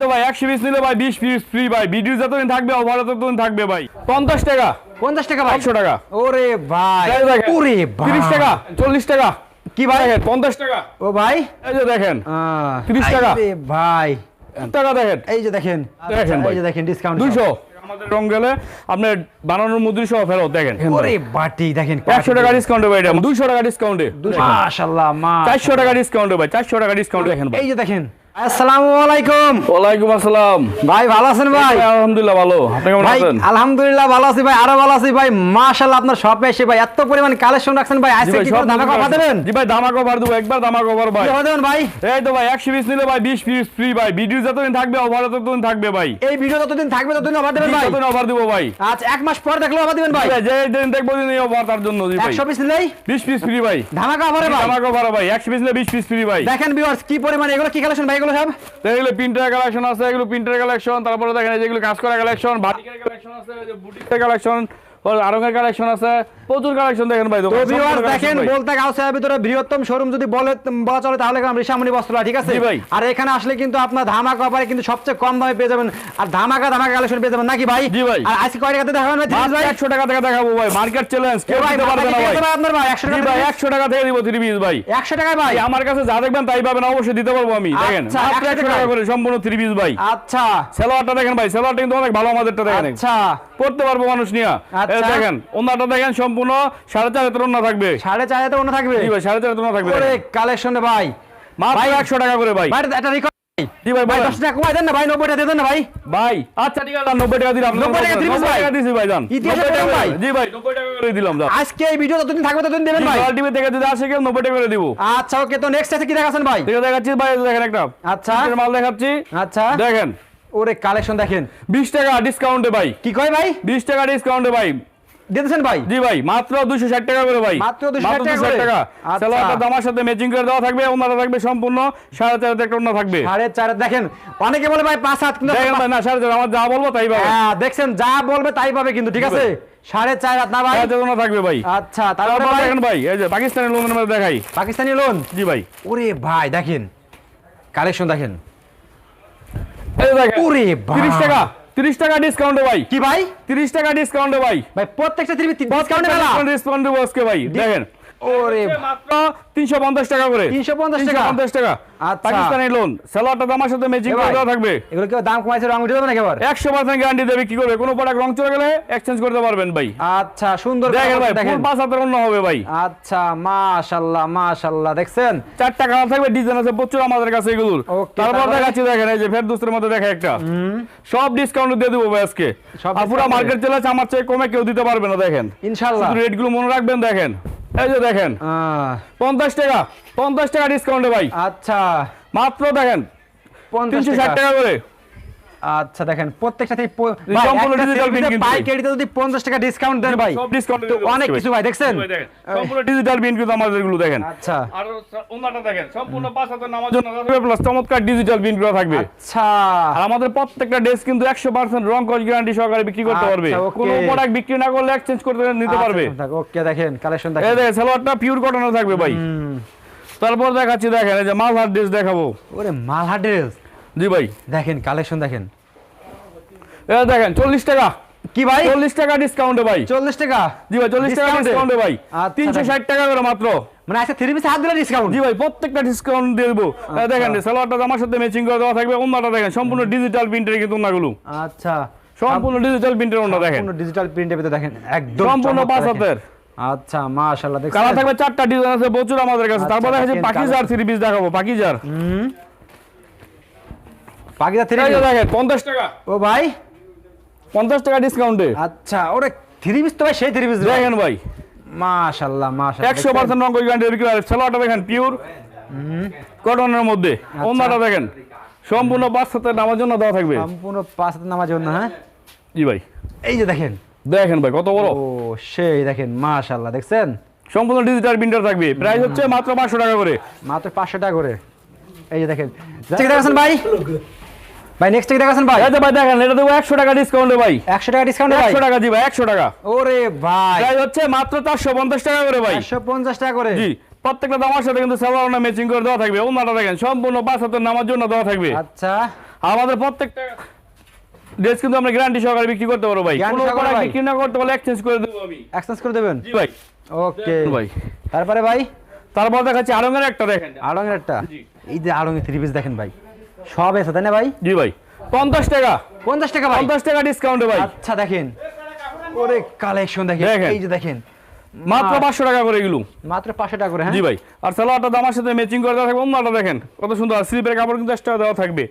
তো ভাই একশো পিস নিলে ভাই বিশ পিস ফ্রি ভাই। ভিডিও যতদিন থাকবে অফার ততদিন থাকবে ভাই। পঞ্চাশ টাকা। পঞ্চাশ টাকা একশো টাকা। ওরে ভাই ওরে তিরিশ টাকা চল্লিশ টাকা। কি ভাই? দেখেন পঞ্চাশ টাকা। ও ভাই? এই যে দেখেন 30 টাকা। ভাই। টাকা দেখেন। এই যে দেখেন দেখেন ভাই। এই যে দেখেন ডিসকাউন্ট দুইশো। আমাদের রং গেলে আপনার বানানোর মুদ্রি সহ ফেরত দেখেন। ওরে বাটি দেখেন একশো টাকা ডিসকাউন্টে ভাই এটা। টাকা ডিসকাউন্টে মাশাআল্লাহ মা চারশো টাকা। ডিসকাউন্টে ভাই চারশো টাকা ডিসকাউন্ট দেখেন ভাই। এই যে দেখেন আসসালামু আলাইকুম। ওয়ালাইকুম আসসালাম। ভাই ভালো আছেন ভাই? আলহামদুলিল্লাহ ভালো। আপনি কেমন আছেন? আলহামদুলিল্লাহ ভালো আছি ভাই আরও ভালো আছি ভাই। মাশাআল্লাহ আপনার শপে এসে ভাই এত পরিমাণ কালেকশন রাখছেন ভাই। আজকে কি সব করে দেবেন? জি ভাই ধামাকা অফার দেবো একবার ধামাকা অফার ভাই। কি দেবেন ভাই? এই তো ভাই একশো পিস নিলে ভাই বিশ পিস ফ্রি ভাই। ভিডিও যতদিন থাকবে অফার ততদিন থাকবে ভাই। এই ভিডিও যতদিন থাকবে ততদিন অফার দেবেন ভাই। ততদিন অফার দিব ভাই। আচ্ছা এক মাস পর দেখলে অফার দিবেন ভাই। যে দিন দেখব দিন এই অফার তার জন্য জি ভাই। একশো পিস নিলেই? বিশ পিস ফ্রি ভাই। ধামাকা অফারে ভাই। ধামাকা অফার ভাই একশো পিস নিলে বিশ পিস ফ্রি ভাই। দেখেন ভিউয়ার্স কি পরিমাণ এগুলো কি কালেকশন ভাই? এগুলো সব? এগুলো প্রিন্টার কালেকশন আছে, এগুলো প্রিন্টার কালেকশন তারপরে দেখেন যেগুলো কাজ করা কালেকশন বাটিকের কালেকশন আছে বুটিকের কালেকশন আরঙের কালেকশন আছে। প্রচুর কালেকশন দেখেন ভাই দেখেন বলতে গাউসের ভিতরে বৃহত্তম শোরুম যদি বলে বলা চলে তাহলে ঋষামণি বস্ত্রালয় ঠিক আছে? ভাই। আর এখানে আসলে কিন্তু আপনার ধামাকা অফারে কিন্তু সবচেয়ে কম দামে পেয়ে যাবেন আর ধামাকা ধামাকা কালেকশন পেয়ে যাবেন। নাকি ভাই? জি ভাই। আর আজকে কয় টাকাতে দেখাবেন ভাই? টাকা থেকে দেখাবো ভাই মার্কেট চ্যালেঞ্জ কেউ দিতে পারবে না ভাই। আপনার ভাই একশো জি টাকা ভাই একশো টাকা থেকে দিব পিস ভাই। একশো টাকায় ভাই? আমার কাছে যা দেখবেন তাই পাবেন অবশ্যই দিতে পারব আমি। দেখেন আচ্ছা, 100 টাকা। টাকা করে সম্পূর্ণ থ্রি পিস ভাই। আচ্ছা। সেলোয়ারটা দেখেন ভাই সেলোয়ারটা কিন্তু অনেক ভালো আমাদেরটা দেখেন। আচ্ছা। পড়তে পারব মানুষ নিয়ে। আচ্ছা। দেখেন ওনাটা দেখেন সম্পূর্ণ সাড়ে চার হাতের ওনা থাকবে। সাড়ে চার হাজার অন্য থাকবে? জি ভাই সাড়ে চার হাতের ওনা থাকবে কালেকশনে ভাই। মাত্র একশো টাকা করে ভাই। একটা রিকর্ড জি ভাই ভাই বলেন। দশ টাকা কমাই দেন না ভাই নব্বই টাকা দেন না ভাই। ভাই আচ্ছা ঠিক আছে নব্বই টাকা দিলাম। 90 টাকা নব্বই ভাই? টাকা দিছি ভাই জান 90 ভাই? জি ভাই নব্বই টাকা করে দিলাম আজকে এই ভিডিও যতদিন থাকবে ততদিন দেবেন ভাই। টিভি থেকে যদি আসে কেউ নব্বই টাকা করে দিব। আচ্ছা ওকে তো নেক্সট আছে কি দেখাচ্ছেন ভাই? দেখাচ্ছি ভাই দেখেন একটা। আচ্ছা। মাল দেখাচ্ছি। আচ্ছা। দেখেন ওরে কালেকশন দেখেন। বিশ টাকা ডিসকাউন্টে ভাই। কি কয় ভাই? বিশ টাকা ডিসকাউন্টে ভাই। দিতেছেন ভাই? জি ভাই মাত্র দুশো ষাট টাকা করে ভাই। মাত্র 260 টাকা 260 করে? টাকা আচ্ছা। সেলোয়ারটা দামার সাথে ম্যাচিং করে দেওয়া থাকবে ওনারা থাকবে সম্পূর্ণ। সাড়ে চার একটা ওনা থাকবে। সাড়ে চার দেখেন অনেকে বলে ভাই পাঁচ হাত না সাড়ে চার আমার যা বলব তাই পাবে। হ্যাঁ দেখছেন যা বলবে তাই পাবে কিন্তু ঠিক আছে? সাড়ে চার হাত না ভাই? সাড়ে থাকবে ভাই। আচ্ছা তারপরে দেখেন ভাই এই যে পাকিস্তানের লোনের মধ্যে দেখাই। পাকিস্তানি লোন জি ভাই। ওরে ভাই দেখেন। কালেকশন দেখেন। এই যে দেখেন ওরে ভাই 30 টাকা 30 টাকা ডিসকাউন্টে ভাই। কি ভাই? 30 টাকা ডিসকাউন্টে ভাই। ভাই প্রত্যেকটা ডিসকাউন্টে ডিসকাউন্ট ভাই দেখেন। ওরে মাত্র 350 টাকা করে। 350 টাকা। 350 টাকা। আচ্ছা। পাকিস্তানি লোন সেলোয়ারটা দামার সাথে ম্যাচিং করে দেওয়া থাকবে। এগুলো কেউ দাম কমাইছে রং উঠে যাবে না গ্যারান্টি দেবে কি করবে? কোনো প্রোডাক্ট রং চলে গেলে এক্সচেঞ্জ করতে পারবেন ভাই। আচ্ছা সুন্দর দেখেন ভাই ফুল পাঁচ হাতের অন্য হবে ভাই। আচ্ছা মাশাআল্লাহ মাশাআল্লাহ দেখছেন? চারটা কালার থাকবে ডিজাইন আছে প্রচুর আমাদের কাছে এগুলোর তারপর দেখাচ্ছি দেখেন এই যে মধ্যে দেখা একটা। সব ডিসকাউন্ট দিয়ে দেবো ভাই আজকে। আর পুরো মার্কেট চলে আছে আমার চেয়ে কমে কেউ দিতে পারবে না দেখেন। ইনশাআল্লাহ। রেটগুলো মনে রাখবেন দেখেন। এই যে দেখেন আহ, পঞ্চাশ টাকা পঞ্চাশ টাকা ডিসকাউন্টে ভাই। আচ্ছা। মাত্র দেখেন পঞ্চাশ তিনশো ষাট টাকা করে। আচ্ছা দেখেন প্রত্যেকটা থেকে প- এই সম্পূর্ণ তে print কিন্তু যদি পঞ্চাশ টাকা ডিসকাউন্ট দেন ভাই সব ডিসকাউন্ট অনেক কিছু ভাই দেখছেন? সম্পূর্ণ ডিজিটাল বিন কিন্তু আমাদেরগুলো দেখেন। আচ্ছা। আর ওনাটা দেখেন সম্পূর্ণ পাঁচ হাজার নামার জন্য প্লাস চমৎকার ডিজিটাল বিনগুলো থাকবে। আচ্ছা। আর আমাদের প্রত্যেকটা ড্রেস কিন্তু একশো পার্সেন্ট রং কস গ্যারান্টি সহকারে বিক্রি করতে আচ্ছা, পারবে। কোনো প্রোডাক্ট বিক্রি না করলে এক্সচেঞ্জ করতে নিতে পারবে। ওকে দেখেন কালেকশন এই দেখেন দেখেন সালোয়ারটা পিওর কটনের থাকবে ভাই। তারপর দেখাচ্ছি দেখেন এই যে মালহার ড্রেস দেখাবো। ওরে মালহা ড্রেস জি ভাই। দেখেন কালেকশন দেখেন। দেখেন চল্লিশ টাকা। কি ভাই? চল্লিশ টাকা ডিসকাউন্টে ভাই। চল্লিশ টাকা? জি ভাই চল্লিশ টাকা ডিসকাউন্টে ভাই। আচ্ছা, তিনশো ষাট টাকা করে মাত্র। মানে আচ্ছা থ্রি পিসে হাত দিলে ডিসকাউন্ট জি ভাই প্রত্যেকটা ডিসকাউন্ট দিয়ে দেবো। আচ্ছা। দেখেন সালোয়ারটা আমার সাথে ম্যাচিং করে দেওয়া থাকবে অন্যটা দেখেন সম্পূর্ণ ডিজিটাল প্রিন্টের কিন্তু আচ্ছা। সম্পূর্ণ ডিজিটাল প্রিন্টের ওনা দেখেন। সম্পূর্ণ ডিজিটাল প্রিন্টের ভিতরে দেখেন একদম সম্পূর্ণ পাঁচ। হাতের। আচ্ছা মাশাআল্লাহ দেখছেন। কালার থাকবে চারটা ডিজাইন আছে প্রচুর আমাদের কাছে। আচ্ছা, তারপর দেখা যাচ্ছে পাকিজার থ্রি পিস দেখাবো পাকিজার। হুম। পাকিদা থ্রি দেখেন পঞ্চাশ টাকা। ও ভাই। পঞ্চাশ টাকা ডিসকাউন্টে আচ্ছা ওরে থ্রি পিস তো ভাই সেই থ্রি পিস দেখেন ভাই। মাশাআল্লাহ মাশাআল্লাহ একশো পার্সেন্ট রঙ গ্যারান্টি বিক্রি হয়। সালোয়ারটা দেখেন পিওর কটনের মধ্যে। আচ্ছা। অন্যটা দেখেন। সম্পূর্ণ পাঁচ সাথে নামার জন্য দেওয়া থাকবে। সম্পূর্ণ পাঁচ হাতে নামার জন্য হ্যাঁ? জি ভাই। এই যে দেখেন। দেখেন ভাই কত বড়। ও সেই দেখেন মাশাআল্লাহ দেখছেন? সম্পূর্ণ ডিজিটাল প্রিন্টার থাকবে। প্রাইস হচ্ছে মাত্র পাঁচশো টাকা করে। মাত্র পাঁচশো টাকা করে। এই যে দেখেন। ভাই। ভাই নেক্সট ঠিক দেখাচ্ছেন ভাই। যে ভাই দেখেন এটা দেবো একশো টাকা ডিসকাউন্টে ভাই। একশো টাকা ডিসকাউন্ট ভাই একশো টাকা জি ভাই একশো টাকা। ওরে ভাই। প্রাইস হচ্ছে মাত্র চারশো পঞ্চাশ টাকা করে ভাই। একশো পঞ্চাশ টাকা করে? জি প্রত্যেকটা দামার সাথে কিন্তু সালোয়ার ম্যাচিং করে দেওয়া থাকবে। অন্যটা দেখেন সম্পূর্ণ পাঁচ হাতের নামার জন্য দেওয়া থাকবে। আচ্ছা। আমাদের প্রত্যেকটা ড্রেস কিন্তু আমরা গ্যারান্টি সহকারে বিক্রি করতে পারব ভাই। কোনো প্রোডাক্ট? বিক্রি না করতে পারলে এক্সচেঞ্জ করে দেবো আমি। এক্সচেঞ্জ করে দেবেন? জি ভাই। ওকে ভাই। তারপরে ভাই? তারপর দেখাচ্ছি আরঙের একটা দেখেন। আড়ঙের একটা? জি। এই যে আড়ঙের থ্রি পিস দেখেন ভাই। সব এসে তাই না ভাই? জি ভাই। পঞ্চাশ টাকা। পঞ্চাশ টাকা ভাই? পঞ্চাশ টাকা ডিসকাউন্টে ভাই। আচ্ছা দেখেন। ওরে কালেকশন দেখেন। এই যে দেখেন। মাত্র পাঁচশো টাকা করে এগুলো। মাত্র পাঁচশো টাকা করে হ্যাঁ? জি ভাই। আর সালোয়ারটা দামার সাথে ম্যাচিং করে দেওয়া থাকবে অন্যটা দেখেন। কত সুন্দর। স্লিপের কাপড় কিন্তু এক্সট্রা দেওয়া থাকবে।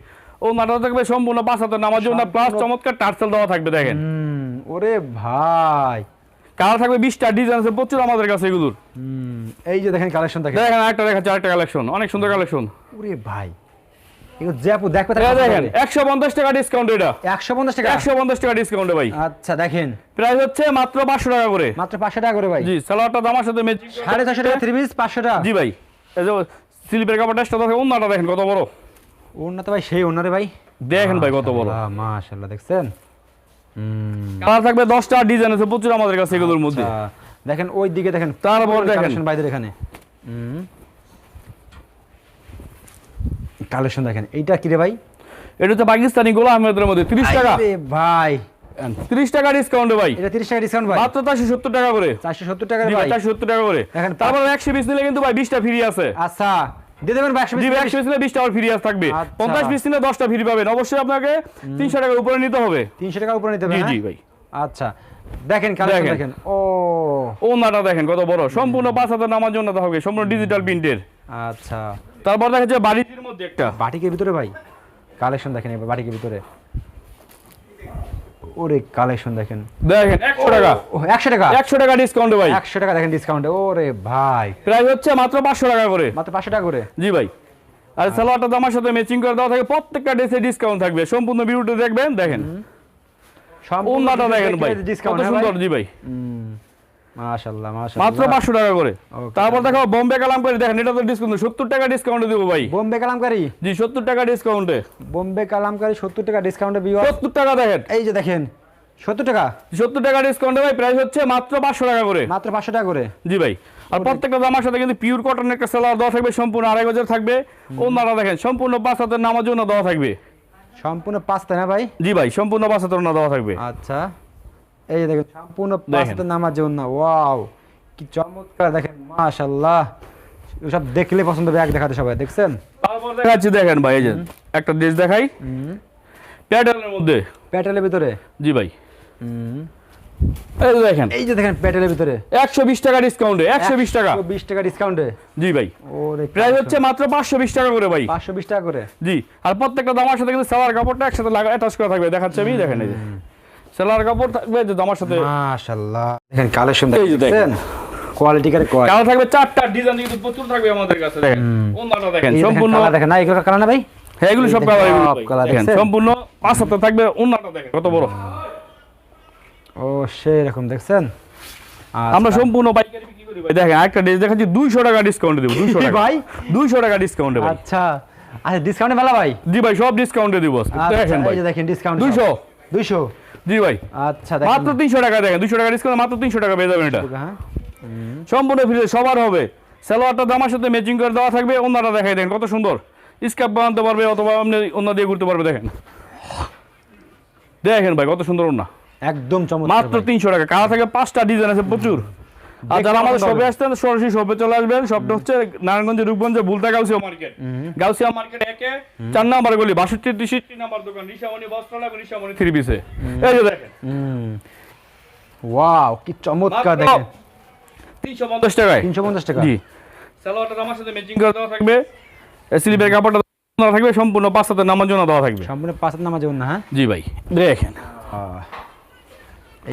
ও নাটা থাকবে সম্পূর্ণ পাঁচ হাতের নামার জন্য প্লাস চমৎকার টার্সেল দেওয়া থাকবে দেখেন। ওরে ভাই। কালার থাকবে বিশটা ডিজাইন আছে প্রচুর আমাদের কাছে এগুলোর। এই যে দেখেন কালেকশন দেখেন। দেখেন আরেকটা দেখাচ্ছে আরেকটা কালেকশন অনেক সুন্দর কালেকশন ওরে ভাই এগুলো জ্যাপু দেখবে দেখেন একশো পঞ্চাশ টাকা ডিসকাউন্ট এটা। একশো পঞ্চাশ টাকা? একশো পঞ্চাশ টাকা ডিসকাউন্টে ভাই। আচ্ছা দেখেন। প্রাইস হচ্ছে মাত্র পাঁচশো টাকা করে। মাত্র পাঁচশো টাকা করে ভাই। জি সালোয়ারটা দামার সাথে সাড়ে ছশো টাকা থ্রি পিস পাঁচশো টাকা। জি ভাই। এই যে স্লিপের কাপড়টা দেখেন অন্যটা দেখেন কত বড়। তো ভাই সেই ওনারে ভাই। দেখেন ভাই কত বড়। মাশাল্লাহ দেখছেন? হুম। কালার থাকবে দশটা ডিজাইন আছে প্রচুর আমাদের কাছে এগুলোর মধ্যে। আচ্ছা, দেখেন ওই দিকে দেখেন তারপর দেখেন। বাইদের এখানে। কালেকশন দেখেন। এইটা কি রে ভাই? এটা হচ্ছে পাকিস্তানি গোলা আহমেদের মধ্যে। তিরিশ টাকা। আরে ভাই। তিরিশ টাকা ডিসকাউন্টে ভাই। এটা তিরিশ টাকা ডিসকাউন্ট ভাই। মাত্র চারশো সত্তর টাকা করে। চারশো সত্তর টাকা ভাই ভাই। চারশো সত্তর টাকা করে। তারপর একশো পিস নিলে কিন্তু ভাই ফ্রি আছে। আচ্ছা। দিয়ে দেবেন ভাই একশো জি পিস ভাই একশো পিস নিলে বিশটা আবার ফ্রি আছে থাকবে। আচ্ছা। পঞ্চাশ পিস নিলে ফ্রি পাবেন। অবশ্যই আপনাকে তিনশো টাকার উপরে নিতে হবে। তিনশো টাকা উপরে নিতে হবে জি হ্যাঁ? জি ভাই। আচ্ছা। দেখেন কালেকশন দেখেন। ও ও। নাটা দেখেন কত বড়। সম্পূর্ণ পাঁচ হাজার নামার জন্য তা হবে। সম্পূর্ণ ডিজিটাল প্রিন্টের আচ্ছা। তারপর দেখা যাচ্ছে বাড়ির মধ্যে একটা। বাটিকের ভিতরে ভাই? কালেকশন দেখেন এবার বাটিকের ভিতরে। ওরে কালেকশন দেখেন। দেখেন একশো টাকা। ও একশো টাকা? একশো টাকা ডিসকাউন্টে ভাই। একশো টাকা দেখেন ডিসকাউন্টে ওরে ভাই। প্রাইস হচ্ছে মাত্র পাঁচশো টাকা করে। মাত্র পাঁচশো টাকা করে? জি ভাই। আর সালোয়ারটা দামার সাথে ম্যাচিং করে দেওয়া থাকে প্রত্যেকটা ড্রেসে ডিসকাউন্ট থাকবে। সম্পূর্ণ ভিডিওটা দেখবেন দেখেন। সম্পূর্ণটা দেখেন ভাই। কত ডিসকাউন্ট সুন্দর জি ভাই। মাশাআল্লাহ মাশাআল্লাহ। মাত্র পাঁচশো টাকা করে। তারপর দেখো বোম্বে কালাম করে দেখেন এটা তো ডিসকাউন্ট সত্তর টাকা ডিসকাউন্টে দেবো ভাই। বোম্বে কালামকারি জি সত্তর টাকা ডিসকাউন্টে বোম্বে কালামকারি সত্তর টাকা ডিসকাউন্টে টাকা দেখেন। এই যে দেখেন সত্তর টাকা। সত্তর টাকা ডিসকাউন্টে ভাই প্রাইস হচ্ছে মাত্র পাঁচশো টাকা করে। মাত্র পাঁচশো টাকা করে। জি ভাই আর প্রত্যেকটা জামার সাথে কিন্তু পিওর কটন একটা সেলার দেওয়া থাকবে সম্পূর্ণ আড়াই গজের থাকবে। ওনারা দেখেন সম্পূর্ণ পাঁচ হাতের নামার জন্য দেওয়া থাকবে। সম্পূর্ণ পাঁচ তাই না ভাই? জি ভাই সম্পূর্ণ পাঁচ হাতের না দেওয়া থাকবে। আচ্ছা। এই যে দেখেন সম্পূর্ণ পাঁচ দেখেন। নামার জন্য ওয়াও কি চমৎকার দেখেন মাশাআল্লাহ। সব দেখলে পছন্দ হবে এক দেখাতে সবাই দেখছেন? দেখাচ্ছি দেখেন ভাই এই যে একটা ড্রেস দেখাই। প্যাটার্নের মধ্যে। প্যাটেলের ভিতরে? জি ভাই। এই যে দেখেন। এই যে দেখেন প্যাটেলের ভিতরে। একশো বিশ টাকা ডিসকাউন্টে টাকা। বিশ টাকা ডিসকাউন্টে জি ভাই। ওরে প্রাইস হচ্ছে মাত্র পাঁচশো বিশ টাকা করে ভাই। পাঁচশো বিশ টাকা করে? জি। আর প্রত্যেকটা দামার সাথে কিন্তু সেলার কাপড়টা একসাথে লাগা অ্যাটাচ করা থাকবে দেখাচ্ছে আমি দেখেন এই যে। সেলার কাপড় থাকবে যে দামার সাথে? মাশাআল্লাহ। দেখেন কালেকশন দেখেন। কোয়ালিটি কারে কোয়ালিটি কালার থাকবে চারটা ডিজাইন কিন্তু প্রচুর থাকবে আমাদের কাছে দেখেন। ওনাটা দেখেন সম্পূর্ণ দেখেন না এগুলো কালার না ভাই? হ্যাঁ এগুলো সব কালার এগুলো দেখেন। সম্পূর্ণ পাঁচ হাতে থাকবে ওনাটা দেখেন কত বড়। ও সেই রকম দেখছেন? আমরা সম্পূর্ণ পাইকারি বিক্রি করি ভাই। দেখেন একটা ড্রেস দেখাচ্ছি দুইশো টাকা ডিসকাউন্ট দেবো দুইশো টাকা। ভাই? দুইশো টাকা ডিসকাউন্টে ভাই। আচ্ছা। আচ্ছা ডিসকাউন্টে মেলা ভাই? জি ভাই সব ডিসকাউন্টে দিব আচ্ছা, দেখেন ভাই। এই যে দেখেন ডিসকাউন্ট দুইশো? দুইশো? জি ভাই। আচ্ছা দেখেন। মাত্র তিনশো টাকা দেখেন দুইশো টাকা ডিসকাউন্ট মাত্র তিনশো টাকা পেয়ে যাবেন এটা। হ্যাঁ। সম্পূর্ণ ফ্রি সবার হবে। সালোয়ারটা দামার সাথে ম্যাচিং করে দেওয়া থাকবে অন্যটা দেখাই দেখেন কত সুন্দর। স্কাপ বানাতে পারবে অথবা আপনি অন্য দিয়ে ঘুরতে পারবে দেখেন। দেখেন ভাই কত সুন্দর ওনা একদম চমৎকার মাত্র। তিনশো টাকা কারা থাকে পাঁচটা ডিজাইন আছে প্রচুর। আর যারা আমাদের শপে আসতেন সরাসরি শপে চলে আসবেন। শপটা হচ্ছে নারায়ণগঞ্জ রূপগঞ্জে বুলতা গাউসিয়া মার্কেট গাউসিয়া মার্কেট একে চার নাম্বার গলি বাষট্টি তেষট্টি নাম্বার দোকান নিশামণি বস্ত্রালয় এবং নিশামণি থ্রি পিসে এই যে দেখেন। ওয়াও কি চমৎকার দেখেন। তিনশো পঞ্চাশ টাকায়। তিনশো পঞ্চাশ টাকা। জি। সালোয়ারটা আমার সাথে ম্যাচিং করে দেওয়া থাকবে। স্লিপের কাপড়টা দেওয়া থাকবে সম্পূর্ণ পাঁচ হাতের নামার জন্য দেওয়া থাকবে। সম্পূর্ণ পাঁচ হাত নামা যাবেন হ্যাঁ? জি ভাই দেখেন।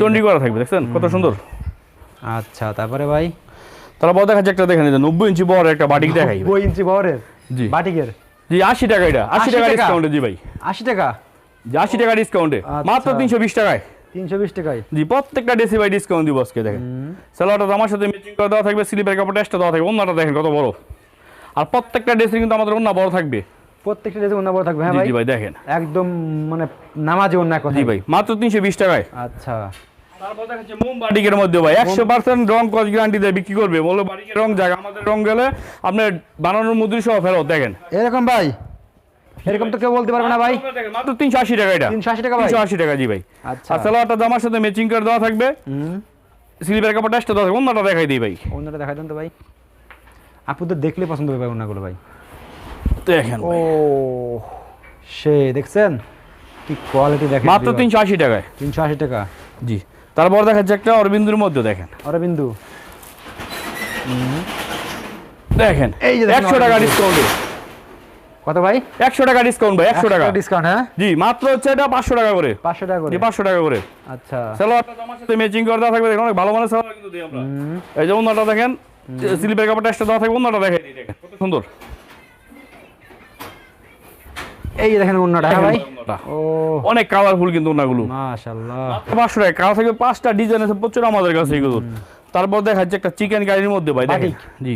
চন্ডি করা থাকবে দেখছেন? কত সুন্দর। আচ্ছা তারপরে ভাই? তারপর দেখা যাচ্ছে একটা দেখেন যে নব্বই ইঞ্চি বড় একটা বাটিক দেখাই। বই ইঞ্চি বহরের জি। বাটিকের? জি আশি টাকা এটা আশি 80 টাকা? ডিসকাউন্টে জি ভাই। আশি টাকা? জি আশি টাকা ডিসকাউন্টে আচ্ছা। মাত্র তিনশো বিশ টাকায়। তিনশো বিশ টাকায়? জি প্রত্যেকটা ডেসি ভাই ডিসকাউন্ট দিব আজকে দেখেন। সালোয়ারটা আমার সাথে ম্যাচিং করে দেওয়া থাকবে স্লিপের কাপড় টেস্টটা দেওয়া থাকবে অন্যটা দেখেন কত বড়। আর প্রত্যেকটা ড্রেসে কিন্তু আমাদের অন্য বড় থাকবে। প্রত্যেকটা ড্রেসে অন্য বড় থাকবে হ্যাঁ জি ভাই জি ভাই? দেখেন। একদম মানে নামাজে অন্য কথা জি ভাই মাত্র তিনশো বিশ টাকায়। আচ্ছা। তারপর দেখাচ্ছে মোম বাটিকের মধ্যে ভাই। একশো পার্সেন্ট রং কস গ্যারান্টি দিয়ে বিক্রি করবে। বলো বাটিকের রং জায়গা আমাদের রং গেলে আপনার বানানোর মুদ্রি সহ ফেরত দেখেন। এরকম ভাই? এরকম তো কেউ বলতে পারবে না ভাই। মাত্র তিনশো আশি টাকা এটা। তিনশো আশি টাকা তিনশো আশি টাকা জি ভাই। আচ্ছা। সালোয়ারটা জামার সাথে ম্যাচিং করে দেওয়া থাকবে। স্লিপের কাপড়টা এক্সট্রা দেওয়া থাকবে অন্যটা দেখাই দিই ভাই। অন্যটা দেখা দেন তো ভাই। আপু তো দেখলে পছন্দ হবে ভাই অন্যগুলো ভাই। দেখেন ও সে দেখছেন? কি কোয়ালিটি দেখেন মাত্র তিনশো আশি টাকায়। তিনশো আশি টাকা। জি। তারপর দেখাচ্ছে একটা অরবিন্দুর মধ্যে দেখেন। অরবিন্দু। দেখেন এই যে একশো টাকা। ডিসকাউন্টে কত ভাই? একশো টাকা ডিসকাউন্ট ভাই একশো টাকা। ডিসকাউন্ট হ্যাঁ? জি মাত্র হচ্ছে এটা পাঁচশো টাকা করে। পাঁচশো টাকা করে। পাঁচশো টাকা করে। আচ্ছা। সালোয়ারটা জামার সাথে ম্যাচিং করে দেওয়া থাকবে দেখেন অনেক ভালো মানের সালোয়ার কিন্তু দিই আমরা। এই যে অন্যটা দেখেন স্লিপের কাপড়টা এক্সট্রা দেওয়া থাকবে অন্যটা দেখেন কত সুন্দর। এই দেখেন অন্যটা হ্যাঁ ভাই? ও। অনেক কালারফুল কিন্তু ওনাগুলো মাশাআল্লাহ। পাঁচশো টাকা। কালার থাকবে পাঁচটা ডিজাইন আছে প্রচুর আমাদের কাছে এগুলো। তারপর দেখাচ্ছে একটা চিকেন কারির মধ্যে ভাই দেখেন। জি।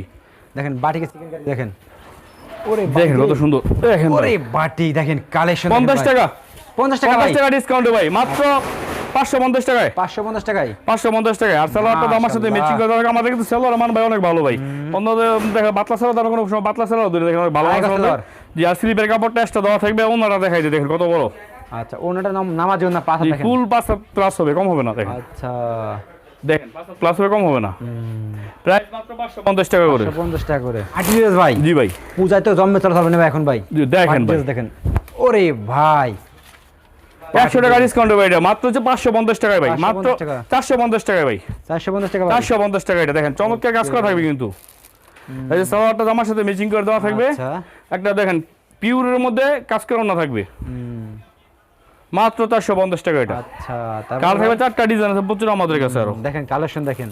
দেখেন বাটিকে চিকেন কারি দেখেন। ওরে দেখেন কত সুন্দর। দেখেন ওরে বাটি দেখেন কালেকশন পঞ্চাশ টাকা। পঞ্চাশ টাকা পঞ্চাশ ভাই। টাকা ডিসকাউন্টে ভাই। মাত্র পাঁচশো পঞ্চাশ টাকায়। পাঁচশো পঞ্চাশ টাকায়। পাঁচশো পঞ্চাশ টাকায়। আর সালোয়ারটা আমার সাথে। ম্যাচিং করে থাকে। আমাদের কিন্তু সালোয়ার মান ভাই অনেক ভালো ভাই। অন্যদের দেখা পাতলা সালোয়ার তার কোনো সময় পাতলা সালোয়ার ধরে দেখেন ভালো সালোয়ার। জি আর স্লিপের কাপড়টা এক্সট্রা দেওয়া থাকবে অন্যটা দেখাই দিয়ে দেখেন কত বড়। আচ্ছা নামাজ না পাঁচ দেখেন? ফুল পাঁচ প্লাস হবে কম হবে না দেখেন। আচ্ছা। দেখেন প্লাস হবে কম হবে না। প্রাইস মাত্র পাঁচশো পঞ্চাশ টাকা করে। করে। ভাই। জি ভাই। পূজায় তো জন্মে চলা হবে না ভাই এখন ভাই। দেখেন ভাই। দেখেন। ওরে ভাই। টাকা ডিসকাউন্ট ভাই এটা। মাত্র হচ্ছে পাঁচশো পঞ্চাশ টাকায় ভাই। মাত্র টাকায় ভাই। চারশো পঞ্চাশ টাকা টাকা এটা। দেখেন চমৎকার কাজ করা থাকবে কিন্তু। এই যে সালোয়ারটা জামার সাথে ম্যাচিং করে দেওয়া থাকবে আচ্ছা। একটা দেখেন পিউরের মধ্যে কাজ করা না থাকবে। হুম, মাত্র চারশো পঞ্চাশ টাকা এটা। আচ্ছা কাল থাকবে চারটা ডিজাইন আছে প্রচুর আমাদের কাছে আরও। দেখেন কালেকশন দেখেন।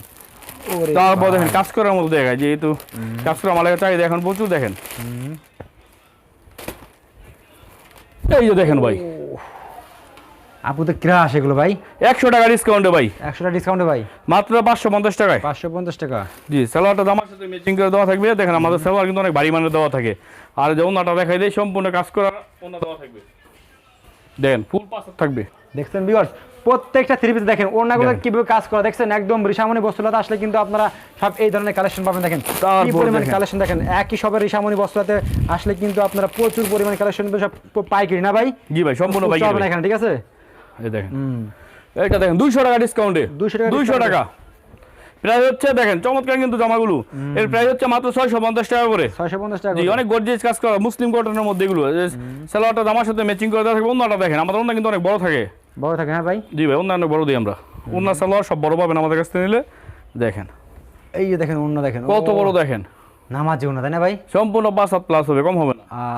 তারপর দেখেন কাজ করার মধ্যে দেখায় যেহেতু কাজ করা আমার চাহিদা এখন প্রচুর দেখেন। হুম, এই যে দেখেন ভাই আপু তো ক্রাশ এগুলো ভাই। একশো টাকা ডিসকাউন্টে ভাই। একশো টাকা ডিসকাউন্টে ভাই। মাত্র পাঁচশো পঞ্চাশ টাকায়। পাঁচশো পঞ্চাশ টাকা। জি সাথে ম্যাচিং করে দেওয়া থাকবে। দেখেন আমাদের কিন্তু অনেক ভারী মানের দেওয়া থাকে। আর যে ওনাটা দেখাই দেয় সম্পূর্ণ কাজ ওনা দেওয়া থাকবে। দেখেন ফুল পাস থাকবে। দেখছেন ভিউয়ার্স প্রত্যেকটা থ্রি পিস দেখেন কীভাবে কাজ করা দেখছেন? একদম আসলে কিন্তু আপনারা সব এই ধরনের কালেকশন পাবেন দেখেন। কি পরিমাণ কালেকশন দেখেন? একই সবের রিসামনি বস্ত্রলাতে আসলে কিন্তু আপনারা প্রচুর পরিমাণে কালেকশন সব পাইকারি না ভাই? জি ভাই সম্পূর্ণ এখানে ঠিক আছে? এই দেখেন। এটা দেখেন দুইশো টাকা ডিসকাউন্টে 200 টাকা দুইশো টাকা। প্রাইস হচ্ছে দেখেন চমৎকার কিন্তু জামাগুলো। এর প্রাইস হচ্ছে মাত্র ছয়শো পঞ্চাশ টাকা করে। ছয়শো পঞ্চাশ টাকা জি অনেক গর্জিয়াস কাজ করা মুসলিম কটনের মধ্যে এগুলো। সালোয়ারটা জামার সাথে ম্যাচিং করে দেওয়া থাকবে অন্যটা দেখেন। আমাদের অন্য কিন্তু অনেক বড় থাকে। বড় থাকে হ্যাঁ ভাই? জি ভাই অন্য অনেক বড় দিই আমরা। অন্য সালোয়ার সব বড় পাবেন আমাদের কাছ থেকে নিলে। দেখেন। এই যে দেখেন অন্য দেখেন। কত বড় দেখেন। নামাজ তাই না ভাই? সম্পূর্ণ পাঁচ সাত প্লাস হবে কম হবে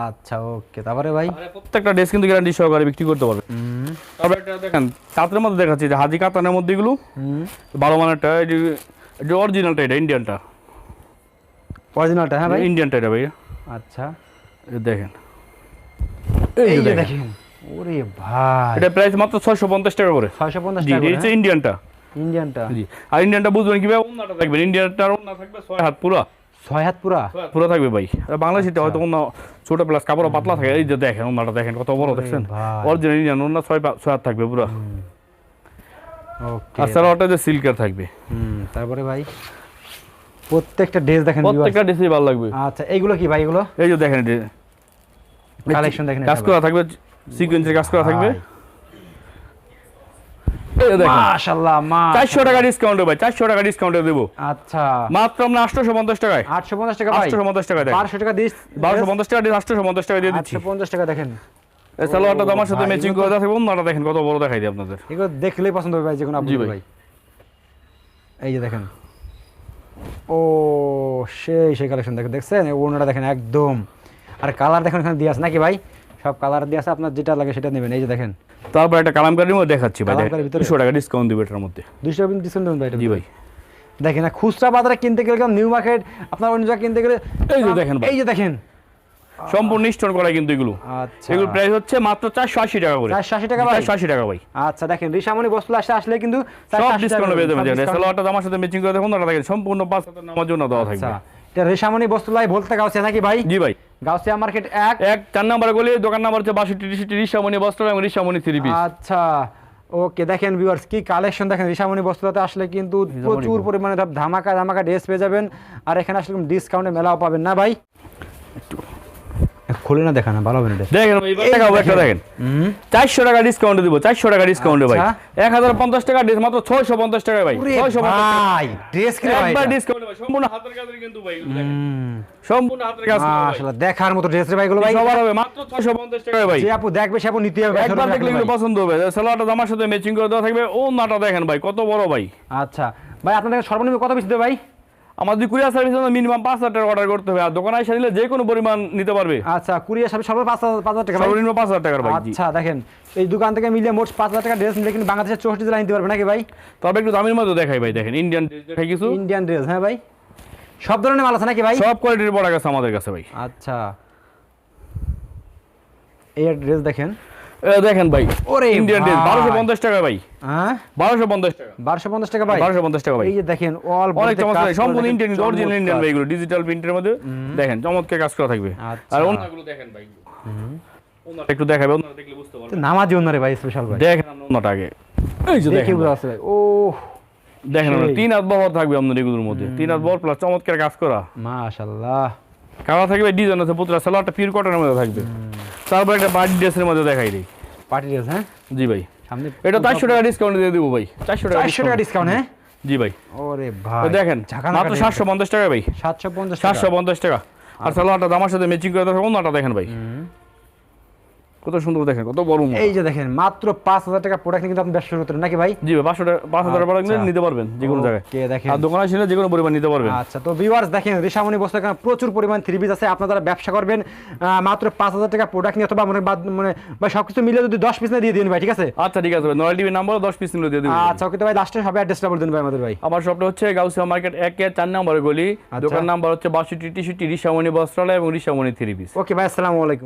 আচ্ছা ওকে। তারপরে ভাই? প্রত্যেকটা ড্রেস কিন্তু গ্যারান্টি সহকারে বিক্রি করতে পারবে। তারপরে একটা দেখেন কাতের মধ্যে দেখাচ্ছি যে হাজি কাতানের মধ্যে এগুলো ভালো মানেরটা এই যে যে অরিজিনালটা এটা ইন্ডিয়ানটা অরিজিনালটা হ্যাঁ ভাই? ইন্ডিয়ানটা এটা ভাইয়া আচ্ছা। দেখেন। এই দেখেন। ওরে ভাই। এটা প্রাইস মাত্র ছয়শো পঞ্চাশ টাকা করে। ছয়শো পঞ্চাশ জি টাকা এটা? ইন্ডিয়ানটা ইন্ডিয়ানটা জি। আর ইন্ডিয়ানটা বুঝবেন কীভাবে অন্যটা থাকবে ইন্ডিয়ানটার অন্য থাকবে ছয় হাত পুরো। ছয় হাত পুরা? পুরো থাকবে ভাই। হয়তো অন্য ছোট প্লাস কাপড় পাতলা থাকে। এই যে দেখেন অন্যটা দেখেন কত বড় দেখছেন? অরিজিনাল ইন্ডিয়ান অন্য ছয় ছয় হাত থাকবে পুরো। ওকে। আর সালোয়ারটা যে সিল্কের থাকবে। তারপরে ভাই প্রত্যেকটা ড্রেস দেখেন। প্রত্যেকটা ডিসই ভালো লাগবে। আচ্ছা এইগুলো কি ভাই এগুলো? এই যে দেখেন কালেকশন দেখেন কাজ করা থাকবে সিকোয়েন্সের কাজ করা থাকবে। মাশাআল্লাহ মা চারশো টাকা ডিসকাউন্টে ভাই চারশো টাকা ডিসকাউন্টে দেবো। আচ্ছা। মাত্র আমরা আটশোশো পঞ্চাশ টাকায়। 850 টাকা ভাই। পঞ্চাশ দেখেন। 1200 টাকা দিস। টাকা দিয়ে আটশোশো পঞ্চাশ টাকা দিয়ে দিচ্ছি। 850 টাকা দেখেন। এই সালোয়ারটা তো আমার সাথে ম্যাচিং করে দেখেন কত বড় দেখাই দিই আপনাদের। এগুলো দেখলেই পছন্দ হবে ভাই যে কোনো আপনি ভাই। এই যে দেখেন। ও সেই সেই কালেকশন দেখেন দেখছেন? ওড়নাটা দেখেন একদম। আর কালার দেখেন এখানে দিয়ে আছে নাকি ভাই? সব কালার দিয়ে আছে আপনার যেটা লাগে সেটা নেবেন। এই যে দেখেন। তারপর একটা কালামকারির মধ্যে দেখাচ্ছি ভাই কালামকারীর ভিতরে? দুশো টাকা ডিসকাউন্ট দিবে এটার মধ্যে। দুইশো টাকা ডিসকাউন্ট দেবেন ভাই জি ভাই। দেখেন না খুচরা বাজারে কিনতে গেলে নিউ মার্কেট আপনার অন্য জায়গায় কিনতে গেলে এই যে দেখেন ভাই। এই যে দেখেন। সম্পূর্ণ স্টোন করা কিন্তু এগুলো। আচ্ছা। এগুলো প্রাইস হচ্ছে মাত্র চারশো আশি টাকা করে। 480 টাকা ভাই? চারশো আশি টাকা ভাই। আচ্ছা দেখেন রিসামনি বস্তু আসলে আসলে কিন্তু সব ডিসকাউন্ট পেয়ে যাবেন discount। সালোয়ারটা আমার সাথে ম্যাচিং করে দেখুন ওটা দেখেন সম্পূর্ণ পাঁচ হাজার নামার জন্য দেওয়া আচ্ছা। থাকবে। এটা রেশামণি বস্ত্রালয় বলতে গাউসিয়া নাকি ভাই? জি ভাই। গাউসিয়া মার্কেট এক। এক চার নাম্বার গলি? দোকান নাম্বার হচ্ছে বাষট্টি টিশিটি রিসামণি বস্ত্র এবং ঋষামণি থ্রি পিস। আচ্ছা ওকে দেখেন ভিউয়ার্স কি কালেকশন দেখেন ঋষামণি বস্ত্রতে আসলে কিন্তু প্রচুর পরিমাণে ধামাকা ধামাকা ড্রেস পেয়ে যাবেন। আর এখানে আসলে ডিসকাউন্টে মেলাও পাবেন না ভাই। খুলে না দেখা না ভালো হবে না দেখেন দেখাবো একটা দেখেন। হুম। চারশো টাকা ডিসকাউন্ট দিব চারশো টাকা ডিসকাউন্টে ভাই। আচ্ছা। টাকা মাত্র টাকা ভাই। টাকা। ভাই ড্রেস কিনে ভাই একবার ডিসকাউন্ট ভাই সম্পূর্ণ হাতের কাজের কিন্তু ভাই এগুলো দেখেন। হুম, সম্পূর্ণ হাতের কাজ দেখার মতো ড্রেস রে ভাই গুলো ভাই। সবার হবে মাত্র ছয়শো পঞ্চাশ টাকা ভাই। যে আপু দেখবে সে আপু নিতে হবে একবার দেখলে কিন্তু। পছন্দ হবে। সালোয়ারটা জামার সাথে ম্যাচিং করে দেওয়া থাকবে ও নাটা দেখেন ভাই কত বড় ভাই। আচ্ছা। ভাই আপনাদের সর্বনিম্ন কত বেশি দেবে ভাই? আমাদের কুরিয়ার সার্ভিস মিনিমাম পাঁচ হাজার টাকা অর্ডার করতে হবে। আর দোকানে এসে নিলে যে কোনো পরিমাণ নিতে পারবে। আচ্ছা কুরিয়ার সার্ভিস সর্বোচ্চ পাঁচ হাজার পাঁচ হাজার টাকা সর্বনিম্ন পাঁচ হাজার টাকার ভাই আচ্ছা দেখেন এই দোকান থেকে মিলিয়ে মোট পাঁচ হাজার টাকা ড্রেস নিলে কিন্তু বাংলাদেশের চৌষট্টি জেলা নিতে পারবে নাকি ভাই? তবে একটু দামের মধ্যে দেখাই ভাই দেখেন ইন্ডিয়ান ড্রেস দেখাই কিছু। ইন্ডিয়ান ড্রেস হ্যাঁ ভাই? সব ধরনের মাল আছে নাকি ভাই? সব কোয়ালিটির বড় আছে আমাদের কাছে ভাই। আচ্ছা। এই ড্রেস দেখেন। দেখেন ভাই ওরে ইন্ডিয়ান। বারোশো পঞ্চাশ টাকা ভাই। হ্যাঁ? বারোশো পঞ্চাশ টাকা। বারোশো পঞ্চাশ টাকা ভাই? বারোশো পঞ্চাশ টাকা ভাই। এই যে দেখেন অল অনেক চমৎকার সম্পূর্ণ ইন্ডিয়ান অরিজিনাল ইন্ডিয়ান ভাই এগুলো ডিজিটাল প্রিন্টের মধ্যে। দেখেন চমৎকার কাজ করা থাকবে। আচ্ছা। আর অন্যগুলো দেখেন ভাই। ওনাটা একটু দেখাবে ওনারা দেখলে বুঝতে পারবেন। নামাজি ওনারে ভাই স্পেশাল ভাই। দেখেন ওনাটা আগে। এই যে দেখেন আছে ভাই। ও দেখেন তিন হাত বহর থাকবে আপনার এগুলোর মধ্যে। তিন হাত বহর প্লাস চমৎকার কাজ করা। মাশাআল্লাহ। কারা থাকবে ডিজাইন আছে পুত্রা সালোয়ারটা পিওর কটনের মধ্যে থাকবে। তারপর একটা বাড়ি ড্রেসের মধ্যে দেখাই দিই। পার্টি ড্রেস হ্যাঁ? জি ভাই। সামনে এটা চারশো টাকা ডিসকাউন্ট দিয়ে দেবো ভাই। চারশো টাকা চারশো টাকা ডিসকাউন্ট হ্যাঁ? জি ভাই। ওরে ভাই দেখেন মাত্র সাতশো পঞ্চাশ টাকা ভাই। সাতশো পঞ্চাশ সাতশো পঞ্চাশ টাকা। আর সালোয়ারটা দামার সাথে ম্যাচিং করে দেওয়া অন্যটা দেখেন ভাই। কত সুন্দর দেখেন কত বড় এই যে দেখেন মাত্র পাঁচ হাজার টাকা প্রোডাক্ট কিন্তু আপনি ব্যবসা নাকি ভাই? জি ভাই পাঁচশো টাকা পাঁচ হাজার টাকা আচ্ছা। নিতে পারবেন যে কোনো জায়গায়। ওকে, দেখেন। আর দোকানে ছিল যে কোনো পরিমাণ নিতে পারবেন। আচ্ছা তো ভিউয়ার্স দেখেন ঋষামণি বস্ত্র এখানে প্রচুর পরিমাণ থ্রি পিস আছে আপনারা যারা ব্যবসা করবেন মাত্র পাঁচ হাজার টাকা প্রোডাক্ট নিয়ে অথবা মনে মানে ভাই সব কিছু মিলে যদি দশ পিস না দিয়ে দিন ভাই ঠিক আছে? আচ্ছা ঠিক আছে ভাই নয় টিভি নাম্বার দশ পিস নিলে দিয়ে দেবো আচ্ছা ওকে তো ভাই লাস্টে সবাই অ্যাড্রেসটা বলে দিন ভাই আমাদের ভাই। আমার শপটা হচ্ছে গাউসিয়া মার্কেট এক এর চার নম্বর গলি। আচ্ছা। দোকান নাম্বার হচ্ছে বাষট্টি টিশিটি রিসামণি বস্ত্রালয় এবং রিসামণি থ্রি পিস ওকে ভাই আসসালামু আলাইকুম।